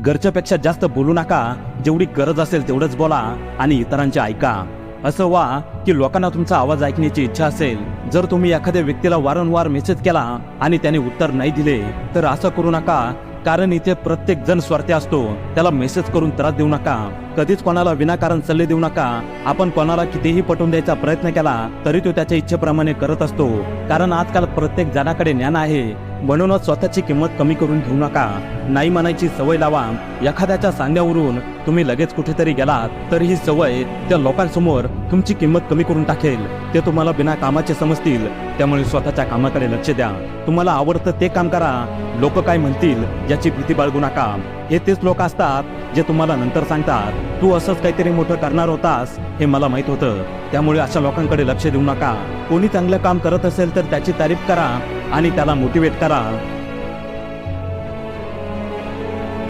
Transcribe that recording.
गरजेपेक्षा जास्त बोलू नका. जेवढी गरज असेल तेवढंच बोला आणि इतरांचे ऐका. असं वा की लोकांना तुमचा आवाज ऐकण्याची इच्छा असेल. जर तुम्ही एखाद्या व्यक्तीला वारंवार मेसेज केला आणि त्याने उत्तर नाही दिले तर असं करू नका. कारण इथे प्रत्येक जण स्वार्थी असतो. त्याला मेसेज करून त्रास देऊ नका. कधीच कोणाला विनाकारण सल्ले देऊ नका. आपण कोणाला कितीही पटवून द्यायचा प्रयत्न केला तरी तो त्याच्या इच्छेप्रमाणे करत असतो. कारण आजकाल प्रत्येक जणाकडे ज्ञान आहे. म्हणूनच स्वतःची किंमत कमी करून घेऊ नका. नाही म्हणायची सवय लावा. एखाद्याच्या सांगण्यावरून तुम्ही लगेच कुठेतरी गेलात तर ही सवय त्या लोकांसमोर तुमची किंमत कमी करून टाकेल. ते तुम्हाला बिना कामाचे समजतील. त्यामुळे स्वतःच्या कामाकडे लक्ष द्या. तुम्हाला आवडतं ते काम करा. लोक काय म्हणतील याची भीती बाळगू नका. हे तेच लोक असतात जे तुम्हाला नंतर सांगतात तू असंच काहीतरी मोठं करणार होतास हे मला माहीत होतं. त्यामुळे अशा लोकांकडे लक्ष देऊ नका. कोणी चांगलं काम करत असेल तर त्याची तारीफ करा. आणि त्याला मोटिवेट करा.